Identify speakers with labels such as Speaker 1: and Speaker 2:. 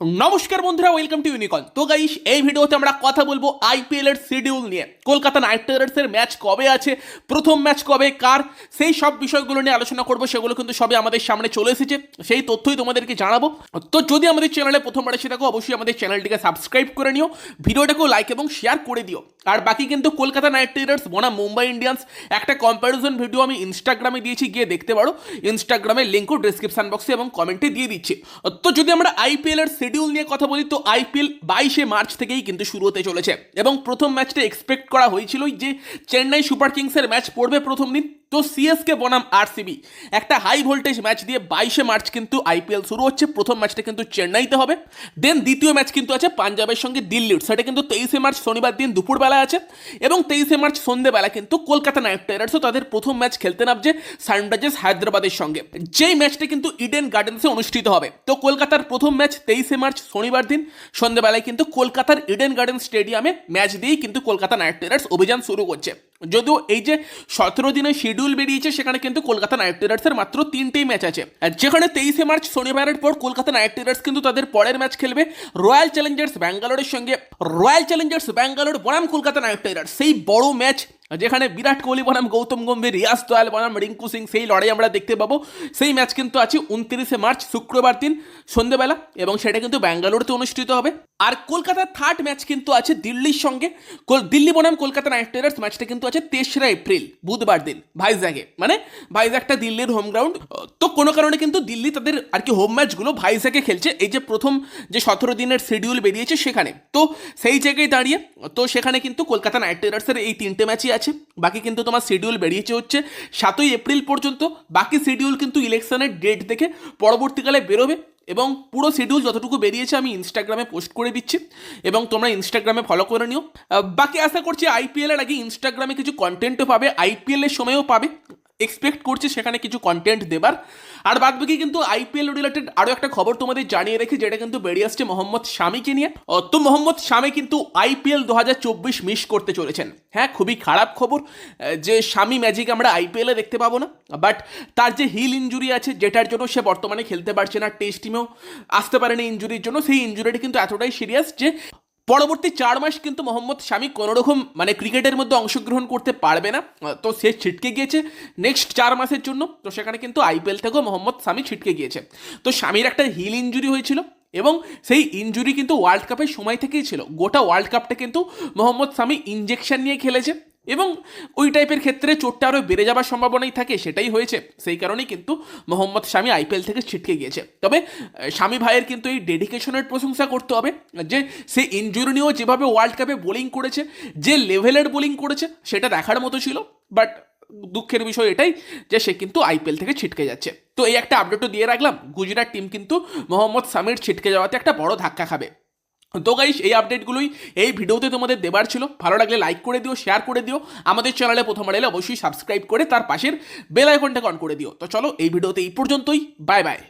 Speaker 1: নমস্কার বন্ধুরা welcome to ইউনিকন তো গাইস এই ভিডিওতে আমরা কথা বলব আইপিএল এর শিডিউল নিয়ে। কলকাতা নাইট রাইডার্সের ম্যাচ কবে আছে, প্রথম ম্যাচ কবে, কার, সেই সব বিষয়গুলো নিয়ে আলোচনা করব, সেগুলো কিন্তু সবই আমাদের সামনে চলে এসেছে, সেই তথ্যই তোমাদেরকে জানাব। তো যদি আমাদের চ্যানেলে প্রথমবার এসে থাকো, অবশ্যই আমাদের চ্যানেলটিকে সাবস্ক্রাইব করে নিও, ভিডিওটাকেও লাইক এবং শেয়ার করে দিও। আর বাকি কিন্তু কলকাতা নাইট রাইডার্স বনাম মুম্বাই ইন্ডিয়ান্স, একটা কম্প্যারিজন ভিডিও আমি ইনস্টাগ্রামে দিয়েছি, গিয়ে দেখতে পারো। ইনস্টাগ্রামের লিঙ্কও ডিসক্রিপশন বক্সে এবং কমেন্টে দিয়ে দিচ্ছি। তো যদি আমরা আইপিএল এর শিডিউল নিয়ে কথা বলি, তো আইপিএল বাইশে মার্চ থেকেই কিন্তু শুরু হতে চলেছে। এবং প্রথম ম্যাচটা এক্সপেক্ট করা হয়েছিল যে, চেন্নাই সুপার কিংসের ম্যাচ পড়বে প্রথম দিন। তো সিএসকে বনাম আরসিবি একটা হাই ভোল্টেজ ম্যাচ দিয়ে বাইশে মার্চ কিন্তু আইপিএল শুরু হচ্ছে। প্রথম ম্যাচটা কিন্তু চেন্নাইতে হবে। দেন দ্বিতীয় ম্যাচ কিন্তু আছে পাঞ্জাবের সঙ্গে দিল্লির। সেটা কিন্তু তেইশে মার্চ শনিবার দিন দুপুরবেলা আছে এবং তেইশে মার্চ সন্ধেবেলা কিন্তু কলকাতা নাইট রাইডার্সও তাদের প্রথম ম্যাচ খেলতে নামছে সানরাইজার্স হায়দ্রাবাদের সঙ্গে। যেই ম্যাচটা কিন্তু ইডেন গার্ডেন্সে অনুষ্ঠিত হবে। তো কলকাতার প্রথম ম্যাচ তেইশে মার্চ শনিবার দিন সন্ধ্যেবেলায় কিন্তু কলকাতার ইডেন গার্ডেন স্টেডিয়ামে ম্যাচ দিয়েই কিন্তু কলকাতা নাইট রাইডার্স অভিযান শুরু করছে। যদিও এই যে সতেরো দিনের শিডিউল বেরিয়েছে, সেখানে কিন্তু কলকাতা নাইট রাইডার্সের মাত্র তিনটেই ম্যাচ আছে। যেখানে তেইশে মার্চ শনিবারের পর কলকাতা নাইট রাইডার্স কিন্তু তাদের পরের ম্যাচ খেলবে রয়্যাল চ্যালেঞ্জার্স ব্যাঙ্গালোরের সঙ্গে। রয়্যাল চ্যালেঞ্জার্স ব্যাঙ্গালোর বনাম কলকাতা নাইট রাইডার্স। সেই বড় ম্যাচ যেখানে বিরাট কোহলি, বনাম গৌতম গম্ভীর, রিয়াজ দয়াল, বনাম রিঙ্কু সিং, সেই লড়াই আমরা দেখতে পাবো। সেই ম্যাচ কিন্তু আছে উনত্রিশে মার্চ, শুক্রবার দিন সন্ধ্যেবেলা এবং সেটা কিন্তু ব্যাঙ্গালোরতে অনুষ্ঠিত হবে। আর কলকাতার থার্ড ম্যাচ কিন্তু আছে দিল্লির সঙ্গে। দিল্লি বনাম কলকাতা নাইট রাইডার্স ম্যাচটা কিন্তু আছে তেসরা এপ্রিল, বুধবার দিন ভাইজ্যাগে মানে ভাইজ্যাগটা দিল্লির হোম গ্রাউন্ড তো কোনো কারণে কিন্তু দিল্লি তাদের আর কি হোম ম্যাচগুলো ভাইজ্যাগে খেলছে। এই যে প্রথম যে সতেরো দিনের শিডিউল বেরিয়েছে সেখানে। তো সেই জায়গায় দাঁড়িয়ে, তো সেখানে কিন্তু কলকাতা নাইট রাইডার্সের এই তিনটে ম্যাচই আছে বাকি কিন্তু তোমার শিডিউল বেরিয়েছে হচ্ছে সাতই এপ্রিল পর্যন্ত, বাকি শিডিউল কিন্তু ইলেকশনের ডেট দেখে পরবর্তীকালে বেরোবে এবং পুরো শিডিউল যতটুকু বেরিয়েছে আমি ইনস্টাগ্রামে পোস্ট করে দিচ্ছি এবং তোমরা ইনস্টাগ্রামে ফলো করে নিও। বাকি আশা করছি আইপিএলের আগে ইনস্টাগ্রামে কিছু কন্টেন্টও পাবে আইপিএলের সময়ও পাবে। এক্সপেক্ট করছি সেখানে কিছু কন্টেন্ট দেবার। আর বাদ বাকি কিন্তু আইপিএল রিলেটেড আরও একটা খবর তোমাদের জানিয়ে রেখে, যেটা কিন্তু বেরিয়ে আসছে মোহাম্মদ শামিকে নিয়ে। তো মোহাম্মদ শামি কিন্তু আইপিএল দু হাজার চব্বিশ মিস করতে চলেছেন। হ্যাঁ খুবই খারাপ খবর, যে স্বামী ম্যাজিক আমরা আইপিএলে দেখতে পাবো না। বাট তার যে হিল ইঞ্জুরি আছে, যেটার জন্য সে বর্তমানে খেলতে পারছে না টেস্ট টিমেও আসতে পারেনি ইঞ্জুরির জন্য। সেই ইঞ্জুরিটা কিন্তু এতটাই সিরিয়াস যে পরবর্তী চার মাস কিন্তু মোহাম্মদ শামি কোনোরকম মানে ক্রিকেটের মধ্যে অংশগ্রহণ করতে পারবে না। তো সে ছিটকে গিয়েছে নেক্সট চার মাসের জন্য। তো সেখানে কিন্তু আইপিএল থেকেও মোহাম্মদ শামি ছিটকে গিয়েছে। তো স্বামীর একটা হিল ইঞ্জুরি হয়েছিল এবং সেই ইঞ্জুরি কিন্তু ওয়ার্ল্ড কাপের সময় থেকেই ছিল। গোটা ওয়ার্ল্ড কাপটা কিন্তু মোহাম্মদ স্বামী ইঞ্জেকশন নিয়ে খেলেছে। এবং ওই টাইপের ক্ষেত্রে চোটটা আরও বেড়ে যাবার সম্ভাবনাই থাকে, সেটাই হয়েছে। সেই কারণেই কিন্তু মোহাম্মদ শামি আইপিএল থেকে ছিটকে গিয়েছে। তবে স্বামী ভাইয়ের কিন্তু এই ডেডিকেশনের প্রশংসা করতে হবে, যে সে ইঞ্জুরি নিয়েও যেভাবে ওয়ার্ল্ড কাপে বোলিং করেছে, যে লেভেলের বোলিং করেছে, সেটা দেখার মতো ছিল। বাট দুঃখের বিষয় এটাই যে সে কিন্তু আইপিএল থেকে ছিটকে যাচ্ছে। তো এই একটা আপডেটও দিয়ে রাখলাম, গুজরাট টিম কিন্তু মোহাম্মদ সামির ছিটকে যাওয়াতে একটা বড় ধাক্কা খাবে। তো গাইস এই আপডেটগুলোই এই ভিডিওতে তোমাদের দেবার ছিল। ভালো লাগলে লাইক করে দিও শেয়ার করে দিও। আমাদের চ্যানেলে প্রথমবার এলে অবশ্যই সাবস্ক্রাইব করে তার পাশের বেল আইকনটা অন করে দিও। তো চলো এই ভিডিওতে এই পর্যন্তই। Bye bye